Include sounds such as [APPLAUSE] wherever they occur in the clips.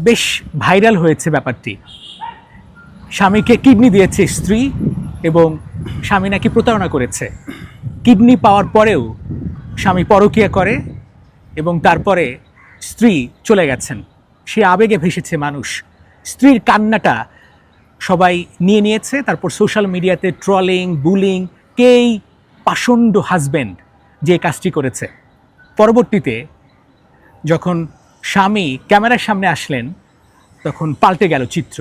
বেশ ভাইরাল হয়েছে ব্যাপারটি। স্বামীকে কিডনি দিয়েছে স্ত্রী এবং স্বামী নাকি প্রতারণা করেছে। কিডনি পাওয়ার পরেও স্বামী পরকীয়া করে এবং তারপরে স্ত্রী চলে গেছেন। সে আবেগে ভেসেছে মানুষ। স্ত্রীর কান্নাটা সবাই নিয়ে নিয়েছে, তারপর সোশ্যাল মিডিয়াতে ট্রলিং, বুলিং, কেই পাষণ্ড হাজব্যান্ড যে কাজটি করেছে। পরবর্তীতে যখন স্বামী ক্যামেরার সামনে আসলেন, তখন পাল্টে গেল চিত্র।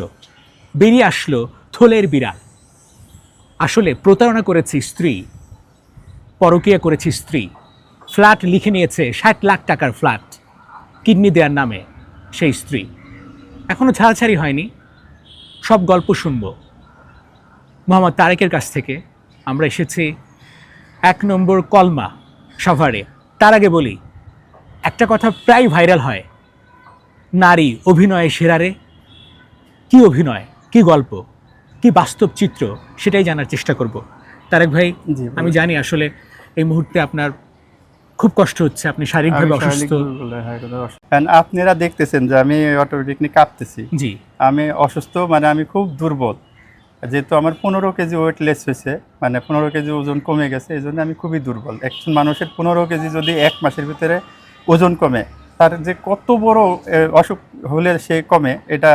বেরিয়ে আসলো থলের বিড়াল। আসলে প্রতারণা করেছে স্ত্রী, পরকীয়া করেছে স্ত্রী। ফ্ল্যাট লিখে নিয়েছে ষাট লাখ টাকার ফ্ল্যাট, কিডনি দেওয়ার নামে সেই স্ত্রী। এখনও ছাড়াছাড়ি হয়নি, সব গল্প শুনব। মোহাম্মদ তারেকের কাছ থেকে আমরা এসেছি এক নম্বর কলমা সাভারে। তার আগে বলি, একটা কথা প্রায় ভাইরাল হয়। নারী অভিনয়ে সেরারে। কি অভিনয় কি গল্প কি বাস্তব চিত্র সেটাই জানার চেষ্টা করব। তারেক ভাই আমি জানি আসলে এই মুহূর্তে আপনার খুব কষ্ট হচ্ছে আপনি শারীরিকভাবে অসুস্থ। হ্যাঁ, আপনারা দেখতেছেন যে আমি অটোমেটিক নিয়ে কাঁপতেছি। জি। আমি অসুস্থ মানে আমি খুব দুর্বল। যেহেতু আমার পনেরো কেজি ওয়েট লেস হয়েছে মানে পনেরো কেজি ওজন কমে গেছে এই জন্য আমি খুবই দুর্বল। একজন মানুষের পনেরো কেজি যদি এক মাসের ভিতরে ওজন কমে তার যে কত বড় অসুখ হলে সে কমে এটা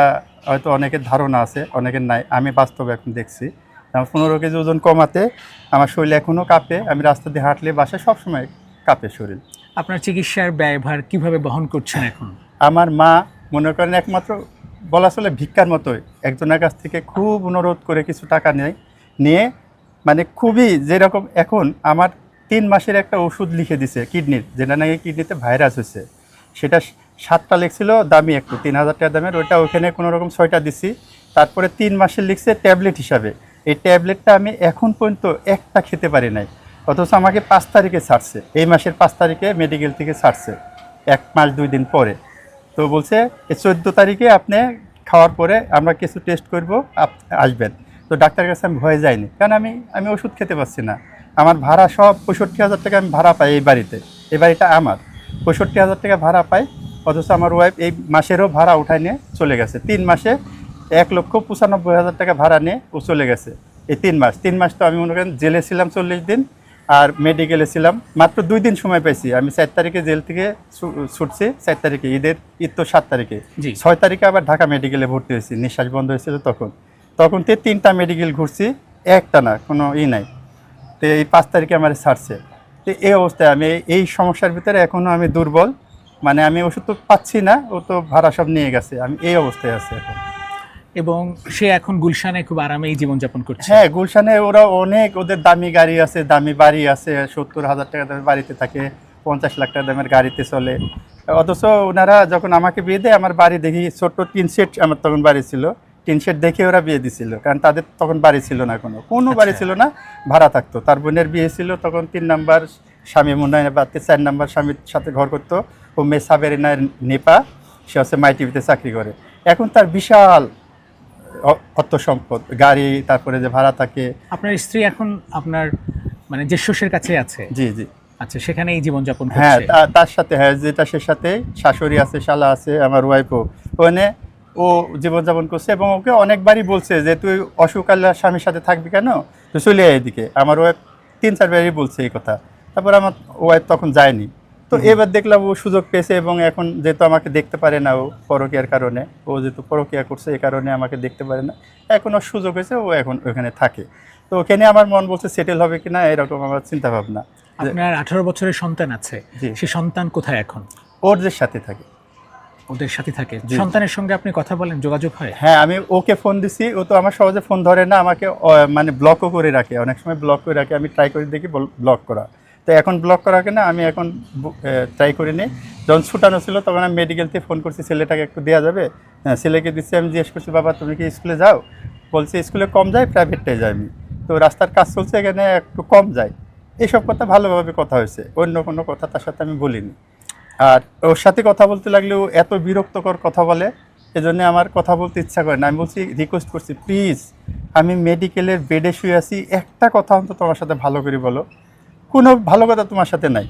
হয়তো অনেকের ধারণা আছে অনেকের নাই। আমি বাস্তবে এখন দেখছি। আমার পনেরো কেজি ওজন কমাতে আমার শরীর এখনও কাঁপে আমি রাস্তা দিয়ে হাঁটলে বাসায় সবসময় কাঁপে শরীর। আপনার চিকিৎসার ব্যয়ভার কীভাবে বহন করছেন এখন? আমার মা মনে করেন একমাত্র বলা চলে ভিক্ষার মতোই একজনের কাছ থেকে খুব অনুরোধ করে কিছু টাকা নেয় নিয়ে মানে খুবই যেরকম এখন আমার তিন মাসের একটা ওষুধ লিখে দিছে কিডনির যেটা নাকি কিডনিতে ভাইরাস হয়েছে। সেটা সাতটা লিখছিল, দামি একটু, তিন হাজার টাকা দামের। ওইটা ওখানে কোনো রকম ছয়টা দিছি। তারপরে তিন মাসের লিখছে ট্যাবলেট হিসাবে। এই ট্যাবলেটটা আমি এখন পর্যন্ত একটা খেতে পারি নাই। অথচ আমাকে পাঁচ তারিখে ছাড়ছে। এই মাসের পাঁচ তারিখে মেডিকেল থেকে ছাড়ছে, এক মাস, দুই দিন পরে। তো বলছে চোদ্দ তারিখে আপনি খাওয়ার পরে আমরা কিছু টেস্ট করব আসবেন। তো ডাক্তারের কাছে আমি ভয়ে যাইনি, কারণ আমি আমি ওষুধ খেতে পারছি না। আমার ভাড়া সব পঁয়ষট্টি হাজার টাকা আমি ভাড়া পাই এই বাড়িতে। এই বাড়িটা আমার। পঁয়ষট্টি হাজার টাকা ভাড়া পাই অথচ আমার ওয়াইফ এই মাসেরও ভাড়া উঠায় নিয়ে চলে গেছে। তিন মাসে এক লক্ষ পঁচানব্বই হাজার টাকা ভাড়া নিয়ে ও চলে গেছে এই তিন মাস। তিন মাস তো আমি মনে করেন জেলে ছিলাম চল্লিশ দিন আর মেডিকেলে ছিলাম। মাত্র দুই দিন সময় পাইছি। আমি চার তারিখে জেল থেকে ছুটছি চার তারিখে ঈদের ঈদ তো সাত তারিখে। ছয় তারিখে আবার ঢাকা মেডিকেলে ভর্তি হয়েছি। নিঃশ্বাস বন্ধ হয়েছিল তখন। তখন তে তিনটা মেডিকেল ঘুরছি একটা না কোনো ই নাই। তো এই পাঁচ তারিখে আমার ছাড়ছে তো এই অবস্থায় আমি এই- সমস্যার ভিতরে এখনও আমি দুর্বল। মানে আমি ওষুধ তো পাচ্ছি না ও তো ভাড়া সব নিয়ে গেছে। আমি এই অবস্থায় আছি এখন। এবং সে এখন গুলশানে খুব আরামেই জীবনযাপন করছে। হ্যাঁ গুলশানে ওরা অনেক ওদের দামি গাড়ি আছে দামি বাড়ি আছে সত্তর হাজার টাকা দামের বাড়িতে থাকে পঞ্চাশ লাখ টাকা দামের গাড়িতে চলে। অথচ ওনারা যখন আমাকে বিয়ে দেয় আমার বাড়ি দেখি ছোট্ট তিন সেট আমার তখন বাড়ি ছিল। টিন সেট দেখে ওরা বিয়ে দিছিল কারণ তাদের তখন বাড়ি ছিল না কোনো কোনো বাড়ি ছিল না ভাড়া থাকতো। তার বোনের বিয়ে ছিল তখন তিন নাম্বার স্বামী মুন্নায়নের বাড়িতে চার নাম্বার স্বামীর সাথে ঘর করতো। ও মেয়ে সাবেরিনার নেপা সে হচ্ছে মাই টিভিতে চাকরি করে। এখন তার বিশাল অর্থ সম্পদ গাড়ি তারপরে যে ভাড়া থাকে। আপনার স্ত্রী এখন আপনার মানে যে জ্যেষ্ঠের কাছে আছে। জি জি। আচ্ছা সেখানেই জীবনযাপন হ্যাঁ তার সাথে হ্যাঁ যেটা সে সাথে শাশুড়ি আছে শালা আছে আমার ওয়াইফও ওখানে ও জীবনযাপন করছে এবং ওকে অনেকবারই বলছে যে তুই অসুখ আল্লাহ স্বামীর সাথে থাকবি কেন? তুই চলে আয় এদিকে। আমার ওয়াইফ তিন চারবারই বলছে এই কথা। তারপর আমার ওয়াইফ তখন যায়নি। তো এবার দেখলাম ও সুযোগ পেয়েছে এবং এখন যেহেতু আমাকে দেখতে পারে না ও পরকিয়ার কারণে ও যেহেতু পরকিয়া করছে এই কারণে আমাকে দেখতে পারে না এখন ওর সুযোগ হয়েছে ও এখন ওখানে থাকে। তো ওখানে আমার মন বলছে সেটেল হবে কিনা এরকম আমার চিন্তা ভাবনা আপনার আঠারো বছরের সন্তান আছে। সে সন্তান কোথায় এখন? ওরদের সাথে থাকে। ওদের সাথে থাকে। সন্তানের সঙ্গে আপনি কথা বলেন যোগাযোগ হয়? হ্যাঁ আমি ওকে ফোন দিছি ও তো আমার সহজে ফোন ধরে না আমাকে মানে ব্লকও করে রাখে। অনেক সময় ব্লক করে রাখে আমি ট্রাই করে দেখি ব্লক করা। তো এখন ব্লক করা কেনা আমি এখন ট্রাই করে নিই। যখন ছুটানো ছিল তখন আমি মেডিকেল থেকে ফোন করছি ছেলেটাকে একটু দেওয়া যাবে? হ্যাঁ ছেলেকে দিচ্ছি আমি জিজ্ঞেস করছি বাবা তুমি কি স্কুলে যাও? বলছে স্কুলে কম যায় প্রাইভেটটাই যাই আমি। তো রাস্তার কাজ চলছে এখানে একটু কম যায়। এইসব কথা ভালোভাবে কথা হয়েছে। অন্য কোনো কথা তার সাথে আমি বলিনি। আর ওর সাথে কথা বলতে লাগলেও এত বিরক্তকর কথা বলে, এজন্য আমার কথা বলতে ইচ্ছা করে না। আমি বলছি রিকোয়েস্ট করছি প্লিজ আমি মেডিকেলের বেডে শুয়ে আছি, একটা কথা অন্তত তোমার সাথে ভালো করে বলো। কোনো ভালো কথা তোমার সাথে নাই।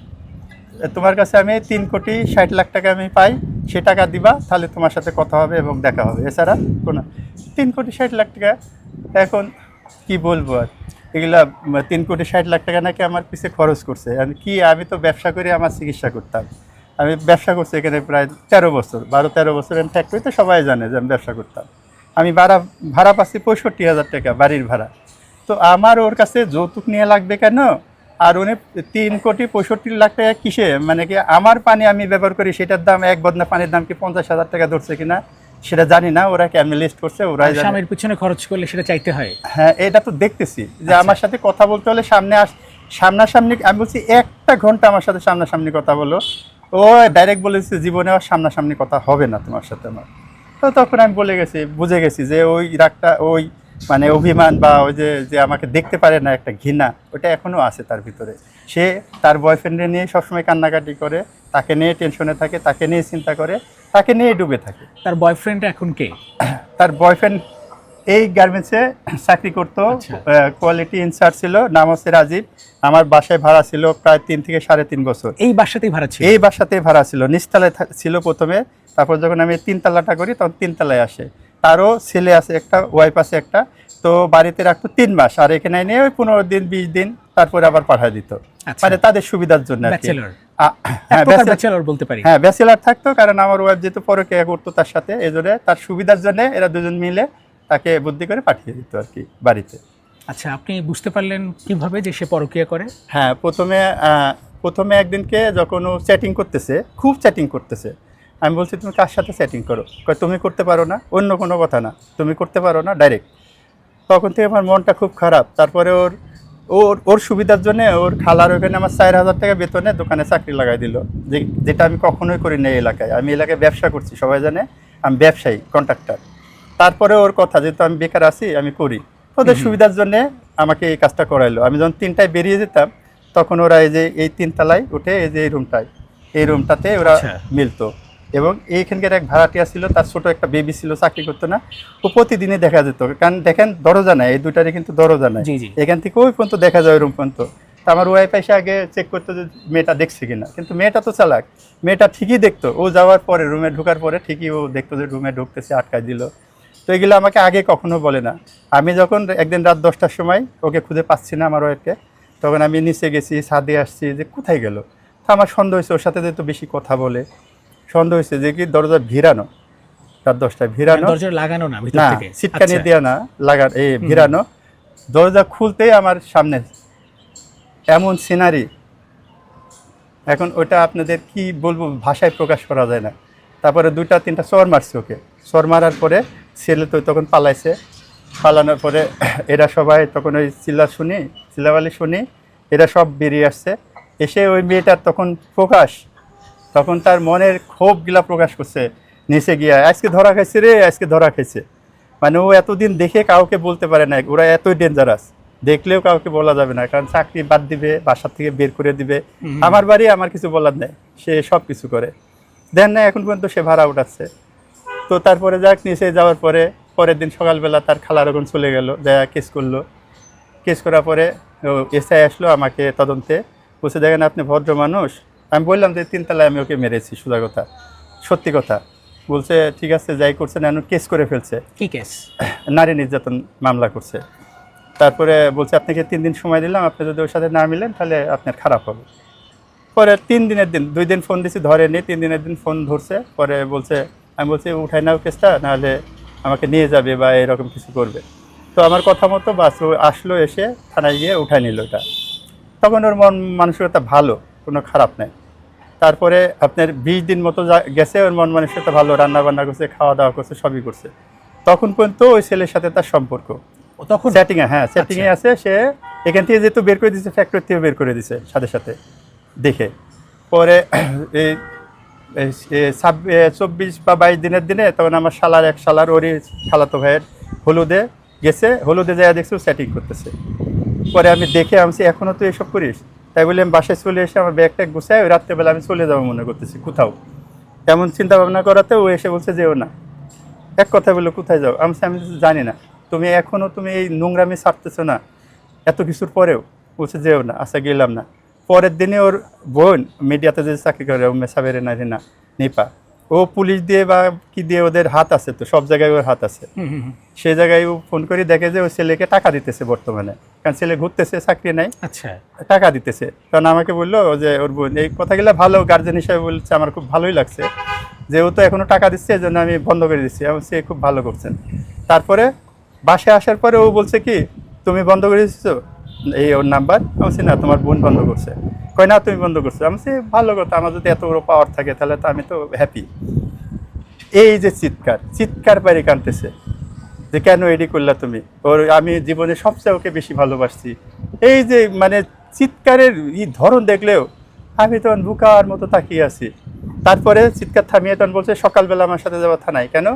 তোমার কাছে আমি তিন কোটি ষাট লাখ টাকা আমি পাই, সে টাকা দিবা, তাহলে তোমার সাথে কথা হবে এবং দেখা হবে। এছাড়া কোনো তিন কোটি ষাট লাখ টাকা, এখন কি বলব আর? এগুলা, তিন কোটি ষাট লাখ টাকা নাকি আমার পিছে খরচ করছে। কি, আমি তো ব্যবসা করে আমার চিকিৎসা করতাম। আমি ব্যবসা করছি এখানে প্রায় তেরো বছর বারো তেরো বছর আমি ফ্যাক্টরিতে সবাই জানে যে আমি ব্যবসা করতাম। আমি ভাড়া ভাড়া পাচ্ছি পঁয়ষট্টি হাজার টাকা বাড়ির ভাড়া। তো আমার ওর কাছে যৌতুক নিয়ে লাগবে কেন? আর উনি তিন কোটি পঁয়ষট্টি লাখ টাকা কিসে? মানে কি আমার পানি আমি ব্যবহার করি সেটার দাম এক বদনা পানির দাম কি পঞ্চাশ হাজার টাকা ধরছে কিনা সেটা জানি না। ওরা কেমন লিস্ট করছে ওরা স্বামীর পিছনে খরচ করলে সেটা চাইতে হয়? হ্যাঁ এটা তো দেখতেছি। যে আমার সাথে কথা বলতে হলে সামনে আস সামনাসামনি আমি বলছি একটা ঘণ্টা আমার সাথে সামনাসামনি কথা বলো। ও ডাইরেক্ট বলেছে জীবনে আর সামনাসামনি কথা হবে না তোমার সাথে আমার। তো তখন আমি বলে গেছি বুঝে গেছি যে ওই রাগটা ওই মানে অভিমান বা ওই যে যে আমাকে দেখতে পারে না একটা ঘৃণা ওটা এখনও আছে তার ভিতরে। সে তার বয়ফ্রেন্ডে নিয়ে সবসময় কান্নাকাটি করে তাকে নিয়ে টেনশনে থাকে তাকে নিয়ে চিন্তা করে তাকে নিয়ে ডুবে থাকে। তার বয়ফ্রেন্ড এখন কে? তার বয়ফ্রেন্ড এই গার্মেন্টসে চাকরি করতো। আচ্ছা। কোয়ালিটি ইনচার্জ ছিল নাম হচ্ছে রাজীব। আমার বাসায় ভাড়া ছিল প্রায় তিন থেকে সাড়ে তিন বছর। এই বাসাতেই ভাড়া ছিল? এই বাসাতে ভাড়া ছিল। নিচতলায় ছিল প্রথমে। তারপর যখন আমি তিনতলাটা করি তখন তিনতলায় আসে। তারও ছেলে আছে একটা ওয়াইফ আছে একটা। তো বাড়িতে রাখতো তিন মাস। আর এখানে নিয়ে ওই পনেরো দিন বিশ দিন তারপরে আবার পাঠিয়ে দিত। আচ্ছা। মানে তাদের সুবিধার জন্য কি। হ্যাঁ বলতে পারি। হ্যাঁ ব্যাচেলার থাকতো কারণ আমার ওয়াইফ যেহেতু পরকে করতো তার সাথে এই জন্য তার সুবিধার জন্য এরা দুজন মিলে তাকে বুদ্ধি করে পাঠিয়ে দিত আর কি বাড়িতে। আচ্ছা আপনি বুঝতে পারলেন কীভাবে যে সে পরকিয়া করে? হ্যাঁ প্রথমে প্রথমে একদিনকে যখন ও চ্যাটিং করতেছে খুব চ্যাটিং করতেছে আমি বলছি তুমি কার সাথে চ্যাটিং করো? তুমি করতে পারো না অন্য কোনো কথা না তুমি করতে পারো না ডাইরেক্ট তখন থেকে আমার মনটা খুব খারাপ তারপরে ওর ওর ওর সুবিধার জন্য ওর খালার ওখানে আমার চার হাজার টাকা বেতনে দোকানে চাকরি লাগাই দিল যে যেটা আমি কখনোই করি না এই এলাকায়। আমি এলাকায় ব্যবসা করছি সবাই জানে আমি ব্যবসায়ী কন্ট্রাক্টর তারপরে ওর কথা যেহেতু আমি বেকার আছি আমি করি। ওদের সুবিধার জন্য আমাকে এই কাজটা করাইলো। আমি যখন তিনটায় বেরিয়ে যেতাম তখন ওরা এই যে এই তিনতলায় উঠে এই যে এই রুমটায় এই রুমটাতে ওরা আচ্ছা। মিলতো। এবং এইখানকার এক ভাড়াটিয়া ছিল তার ছোট একটা বেবি ছিল চাকরি করতো না। ও প্রতিদিনই দেখা যেত। কারণ দেখেন দরজা নাই এই দুটারই কিন্তু দরজা নাই। এখান থেকে ওই পর্যন্ত দেখা যায় ওই রুম পর্যন্ত। তা আমার ওয়াইফ এসে আগে চেক করতো যে মেয়েটা দেখছে কিনা। কিন্তু মেয়েটা তো চালাক। মেয়েটা ঠিকই দেখতো। ও যাওয়ার পরে রুমে ঢোকার পরে ঠিকই ও দেখতো যে রুমে ঢুকতেছে আটকায় দিল। তো এগুলো আমাকে আগে কখনো বলে না। আমি যখন একদিন রাত দশটার সময় ওকে খুঁজে পাচ্ছি না আমার ওয়াইফকে তখন আমি নিচে গেছি ছাদে আসছি যে কোথায় গেল? তো আমার সন্দেহ হয়েছে ওর সাথে যেহেতু বেশি কথা বলে। সন্দেহ হয়েছে যে কি দরজা ভিড়ানো? রাত দশটায় ভিড়ানো? দরজা লাগানো না না সিটকানি আচ্ছা। দেওয়া না লাগা এই ভিড়ানো। দরজা খুলতেই আমার সামনে এমন সিনারি এখন ওটা আপনাদের কি বলব ভাষায় প্রকাশ করা যায় না। তারপরে দুটা তিনটা চর মারছে ওকে। চর মারার পরে ছেলে তো তখন পালাইছে। পালানোর পরে এরা সবাই তখন ওই চিল্লা শুনি চিল্লাবালি শুনি এরা সব বেরিয়ে আসছে। এসে ওই মেয়েটার তখন প্রকাশ তখন তার মনের ক্ষোভগুলা প্রকাশ করছে নিচে গিয়া আজকে ধরা খাইছে রে আজকে ধরা খাইছে। মানে ও এতদিন দেখে কাউকে বলতে পারে না ওরা এতই ডেঞ্জারাস দেখলেও কাউকে বলা যাবে না কারণ চাকরি বাদ দিবে বাসা থেকে বের করে দিবে। আমার বাড়ি আমার কিছু বলার নেই সে সব কিছু করে। দেন না এখন পর্যন্ত সে ভাড়া উঠাচ্ছে। তো তারপরে যাক নিচে যাওয়ার পরে পরের দিন সকালবেলা তার খালার ওখান চলে গেল যা কেস করল। কেস করার পরে এসআই আসলো আমাকে তদন্তে বসে দেখেন আপনি ভদ্র মানুষ। আমি বললাম যে তিনতলায় আমি ওকে মেরেছি সোজা কথা সত্যি কথা। বলছে ঠিক আছে যাই করছে না কেস করে ফেলছে। কি কেস নারী নির্যাতন মামলা করছে। তারপরে বলছে আপনাকে তিন দিন সময় দিলাম আপনি যদি ওর সাথে না মিলেন তাহলে আপনার খারাপ হবে। পরে তিন দিনের দিন দুই দিন ফোন দিছি ধরেনি তিন দিনের দিন ফোন ধরছে পরে বলছে আমি বলছি উঠাই নাও কেসটা নাহলে আমাকে নিয়ে যাবে বা এরকম কিছু করবে। তো আমার কথা মতো বাস আসলো এসে থানায় গিয়ে উঠাই নিল ওটা তখন ওর মন মানসিকতা ভালো কোনো খারাপ নেই। তারপরে আপনার বিশ দিন মতো যা- গেছে ওর মন মানসিকতা ভালো রান্না বান্না করছে খাওয়া দাওয়া করছে সবই করছে। তখন পর্যন্ত ওই ছেলের সাথে তার সম্পর্ক। ও তখন? সেটিংয়ে হ্যাঁ সেটিংয়ে আছে সে এখান থেকে যেহেতু বের করে দিচ্ছে ফ্যাক্টরি থেকে বের করে দিছে সাথে সাথে দেখে। পরে এই চব্বিশ বা বাইশ দিনের দিনে তখন আমার শালার এক শালার ওরই খালাতো ভাইয়ের হলুদে গেছে, হলুদে যায় দেখছি সেটিং করতেছে। পরে আমি দেখে আমি এখনও তো এসব করিস? তাই বলে আমি বাসায় চলে এসে আমার ব্যাগটা গুছায় ওই রাত্রেবেলা আমি চলে যাব মনে করতেছি, কোথাও। এমন চিন্তা ভাবনা করাতে ও এসে বলছে যেও না। এক কথা বলল, কোথায় যাও? আমি আমি জানি না। তুমি এখনও তুমি এই নোংরামি ছাড়তেছো না। এত কিছুর পরেও। বলছে, যেও না আচ্ছা গেলাম না। পরের দিনে ওর বোন মিডিয়াতে যে চাকরি করে ও মেসাবেরে না রিনা নিপা ও পুলিশ দিয়ে বা কি দিয়ে ওদের হাত আছে তো সব জায়গায় ওর হাত আছে। সেই জায়গায় ও ফোন করে দেখে যে ওই ছেলেকে টাকা দিতেছে বর্তমানে কারণ ছেলে ঘুরতেছে চাকরি নাই। আচ্ছা। টাকা দিতেছে। কারণ আমাকে বলল যে ওর বোন এই কথাগুলো ভালো গার্জেন হিসাবে বলছে আমার খুব ভালোই লাগছে। যে ও তো এখনও টাকা দিচ্ছে এই জন্য আমি বন্ধ করে দিচ্ছি এবং সে খুব ভালো করছেন। তারপরে বাসায় আসার পরে ও বলছে কি তুমি বন্ধ করে দিচ্ছো এই ওর নাম্বার আমি না, তোমার বোন বন্ধ করছে। কয়, না, তুমি বন্ধ করছ। আমি ভালো কথা, আমার যদি এত বড় পাওয়ার থাকে, তাহলে তো আমি তো হ্যাপি এই যে চিৎকার চিৎকার পারি কানতেছে যে, কেন এডি করলা তুমি? ওর, আমি জীবনে সবচেয়ে ওকে বেশি ভালোবাসছি। এই যে মানে চিৎকারের ই ধরন দেখলেও আমি তখন বুকার মতো তাকিয়ে আছি। তারপরে চিৎকার থামিয়ে তখন বলছে, সকালবেলা আমার সাথে যাওয়া থানায়। কেন?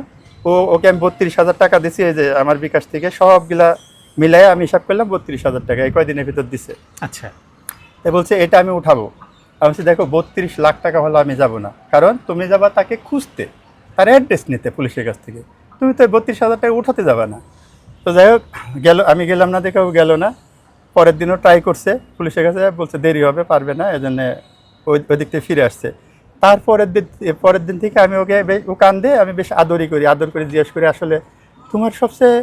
ও, ওকে আমি বত্রিশ হাজার টাকা দিছি, এই যে, আমার বিকাশ থেকে সবগুলা মিলাই আমি হিসাব করলাম বত্রিশ হাজার টাকা এই কয়দিনের ভিতর দিছে। আচ্ছা। এ বলছে এটা আমি উঠাবো। আমি বলছি দেখো বত্রিশ লাখ টাকা হলে আমি যাব না। কারণ তুমি যাবা তাকে খুঁজতে তার অ্যাড্রেস নিতে পুলিশের কাছ থেকে। তুমি তো বত্রিশ হাজার টাকা উঠাতে যাবে না। তো যাই হোক গেল আমি গেলাম না দেখেও গেল না। পরের দিনও ট্রাই করছে পুলিশের কাছে বলছে দেরি হবে পারবে না। এজন্য ওই ওই দিক থেকে ফিরে আসছে। তারপরের দিন পরের দিন থেকে আমি ওকে ও কান্দে আমি বেশ আদরই করি আদর করে জিজ্ঞেস করি আসলে তোমার সবচেয়ে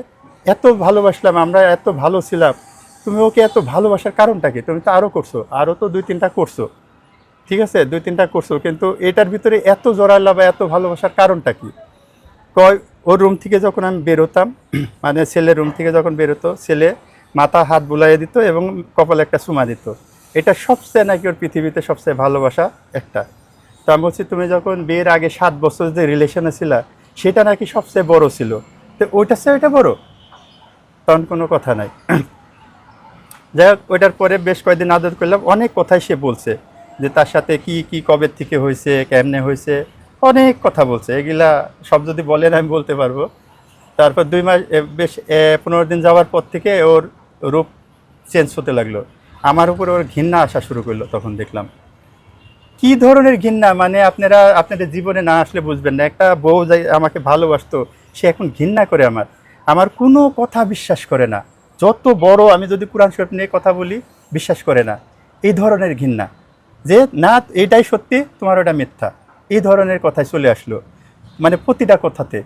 এত ভালোবাসলাম, আমরা এত ভালো ছিলাম। তুমি ওকে এত ভালোবাসার কারণটা কি? তুমি তো আরও করছ আরও তো দুই তিনটা করছ। ঠিক আছে? দুই তিনটা করছ, কিন্তু এটার ভিতরে এত জোরালা বা এত ভালোবাসার কারণটা কি? কয়, ওর রুম থেকে যখন আমি বেরোতাম [CLEARS THROAT] মানে ছেলের রুম থেকে যখন বেরোতো, ছেলে মাথা হাত বুলাইয়ে দিত এবং কপালে একটা চুমা দিত। এটা সবচেয়ে নাকি ওর পৃথিবীতে সবচেয়ে ভালোবাসা একটা। তো আমি বলছি, তুমি যখন বিয়ের আগে সাত বছর যে রিলেশনে ছিলা, সেটা নাকি সবচেয়ে বড় ছিল? তো ওইটার চেয়ে ওইটা বড়? তখন কোনো কথা নাই। যাই হোক, ওইটার পরে বেশ কয়েকদিন আদর করলাম। অনেক কথাই সে বলছে যে তার সাথে কি কি, কবে থেকে হয়েছে, কেমনে হয়েছে, অনেক কথা বলছে। এগুলা সব যদি বলেন আমি বলতে পারব। তারপর দুই মাস বেশ পনেরো দিন যাওয়ার পর থেকে ওর রূপ চেঞ্জ হতে লাগল। আমার উপরে ওর ঘৃণা আসা শুরু করল তখন দেখলাম। কি ধরনের ঘৃণা? মানে আপনারা, আপনাদের জীবনে না আসলে বুঝবেন না। একটা বউ যাই আমাকে ভালোবাসতো, সে এখন ঘৃণা করে আমার। আমার কোনো কথা বিশ্বাস করে না। যত বড় আমি যদি কোরআন শরীফ নিয়ে কথা বলি, বিশ্বাস করে না। এই ধরনের ঘৃণা। যে, না, এটাই সত্যি, তোমার ওটা মিথ্যা। এই ধরনের কথায় চলে আসলো। মানে প্রতিটা কথাতে।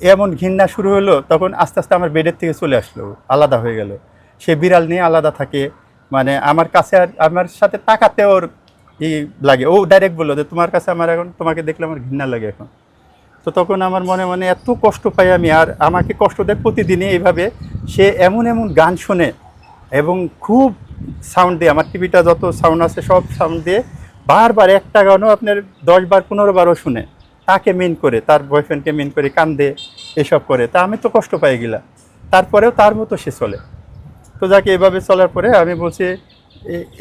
এমন ঘৃণা শুরু হলো, তখন আস্তে আস্তে আমার বেডের থেকে চলে আসলো, আলাদা হয়ে গেল। সে বিড়াল নিয়ে আলাদা থাকে। মানে আমার কাছে আর, আমার সাথে তাকাতে ওর ই লাগে। ও ডাইরেক্ট বলল যে, তোমার কাছে আমার এখন, তোমাকে দেখলে আমার ঘৃণা লাগে এখন। তো তখন আমার মনে মনে এত কষ্ট পাই আমি, আর আমাকে কষ্ট দেয় প্রতিদিনই এইভাবে। সে এমন এমন গান শোনে এবং খুব সাউন্ড দিয়ে। আমার টিভিটা যত সাউন্ড আছে সব সাউন্ড দিয়ে বারবার একটা গানও আপনার দশ বার, পনেরো বারও শুনে। তাকে মেন করে, তার বয়ফ্রেন্ডকে মেন করে কান্দে, এসব করে। তা আমি তো কষ্ট পাই গেলা তারপরেও তার মতো সে চলে। তো যাকে এভাবে চলার পরে আমি বলছি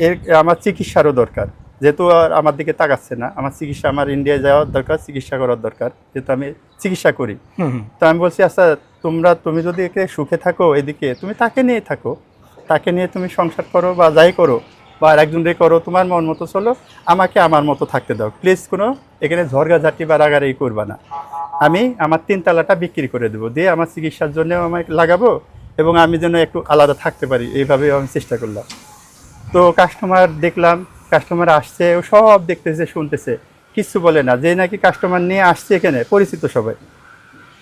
এর, আমার চিকিৎসারও দরকার। যেহেতু আর আমার দিকে তাকাচ্ছে না আমার চিকিৎসা আমার ইন্ডিয়ায় যাওয়ার দরকার চিকিৎসা করার দরকার যেহেতু আমি চিকিৎসা করি। তো আমি বলছি আচ্ছা তোমরা তুমি যদি একে সুখে থাকো এদিকে তুমি তাকে নিয়ে থাকো। তাকে নিয়ে তুমি সংসার করো বা যাই করো বা আর একজন রে করো তোমার মন মতো চলো আমাকে আমার মতো থাকতে দাও। প্লিজ কোনো এখানে ঝরগাঝাটি বা রাগারাগি করবা না। আমি আমার তিন তালাটা বিক্রি করে দেবো। দিয়ে আমার চিকিৎসার জন্য আমাকে লাগাবো এবং আমি যেন একটু আলাদা থাকতে পারি। এইভাবে আমি চেষ্টা করলাম। তো কাস্টমার দেখলাম কাস্টমার আসছে, ও সব দেখতেছে, শুনতেছে। কিচ্ছু বলে না। যে নাকি কাস্টমার নিয়ে আসছে এখানে, পরিচিত সবাই।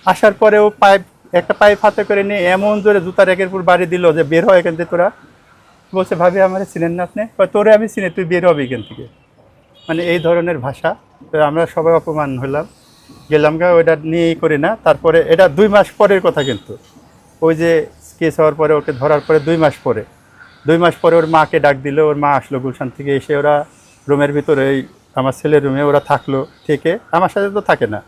আসার পরে ও পাইপ, একটা পাইপ হাতে করে নিয়ে এমন জোরে জুতার একের পর বাড়ি দিল যে, বের হয় এখান থেকে তোরা। বলছে, ভাবি, আমার চিনেন না আপনি? তোরে আমি চিনি, তুই বের হবি এখান থেকে। মানে এই ধরনের ভাষা। তো আমরা সবাই অপমান হলাম। গেলাম গা, ওইটা নিয়েই করি না। তারপরে এটা দুই মাস পরের কথা কিন্তু। ওই যে কেস হওয়ার পরে ওকে ধরার পরে দুই মাস পরে। দুই মাস পরে ওর মাকে ডাক দিল ওর মা আসলো গুলশান থেকে এসে ওরা রুমের ভিতরে এই আমার ছেলের রুমে ওরা থাকল থেকে আমার সাথে তো থাকে না।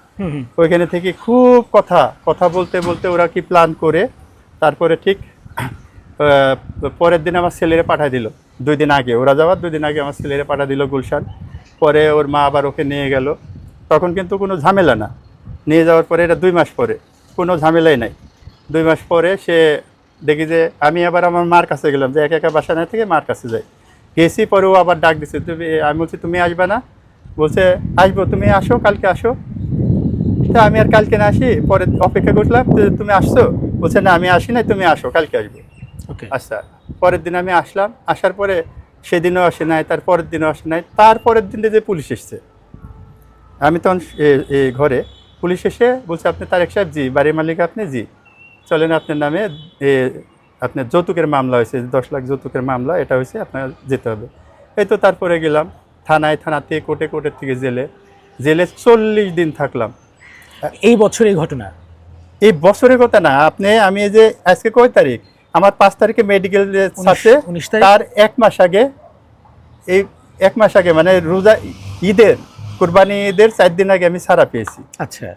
ওইখানে থেকে খুব কথা কথা বলতে বলতে ওরা কি প্ল্যান করে তারপরে ঠিক পরের দিন আমার ছেলেরে পাঠায় দিল দুই দিন আগে ওরা যাওয়ার দুই দিন আগে আমার ছেলেরে পাঠায় দিল গুলশান পরে ওর মা আবার ওকে নিয়ে গেল তখন কিন্তু কোনো ঝামেলা না নিয়ে যাওয়ার পরে এটা দুই মাস পরে কোনো ঝামেলাই নাই দুই মাস পরে সে দেখি যে আমি আবার আমার মার কাছে গেলাম যে একা একা বাসা না থেকে মার কাছে যাই। গেছি পরেও আবার ডাক দিছে তুমি আমি বলছি তুমি আসবে না? বলছে আসব তুমি আসো কালকে আসো। তা আমি আর কালকে না আসি পরে অপেক্ষা করলাম তুমি আসছো? বলছে না আমি আসি নাই তুমি আসো কালকে আসব। ওকে। আচ্ছা পরের দিন আমি আসলাম আসার পরে সেদিনও আসে নাই তার পরের দিনও আসে নাই তার পরের দিনে যে পুলিশ এসছে। আমি তখন ঘরে পুলিশ এসে বলছে আপনি তারেক সাহেব জি বাড়ির মালিক আপনি জি। চলেন আপনার নামে আপনার যৌতুকের মামলা হয়েছে দশ লাখ যৌতুকের মামলা এটা হয়েছে আপনার যেতে হবে। এই তো তারপরে গেলাম থানায় থানাতে কোর্টে কোর্টের থেকে জেলে। জেলে চল্লিশ দিন থাকলাম। এই বছরের ঘটনা? এই বছরের কথা না আপনি আমি এই যে আজকে কয় তারিখ? আমার পাঁচ তারিখে মেডিকেল উনিশ তার এক মাস আগে এই এক মাস আগে মানে রোজা ঈদের কুরবানি ঈদের চার দিন আগে আমি ছাড়া পেয়েছি। আচ্ছা।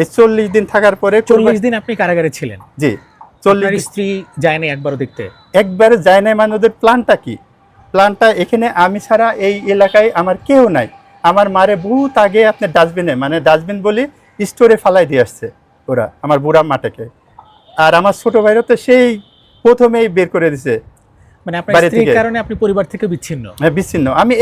এই চল্লিশ দিন থাকার পরে চল্লিশ দিন আপনি কারাগারে ছিলেন। জি চল্লিশ স্ত্রী একবারও দেখতে? একবারে যায় মানে ওদের প্ল্যানটা কি? প্ল্যানটা এখানে আমি ছাড়া এই এলাকায় আমার কেউ নাই। আমার মারে বহুত আগে আপনার ডাস্টবিনে মানে ডাস্টবিন বলি স্টোরে ফালাই দিয়ে আসছে ওরা আমার বুড়া মাটাকে। আর আমার ছোট ভাইরা তো সেই প্রথমেই বের করে দিছে মানে আপনার স্ত্রীর কারণে আপনি পরিবার থেকে বিচ্ছিন্ন? হ্যাঁ, বিচ্ছিন্ন। আমি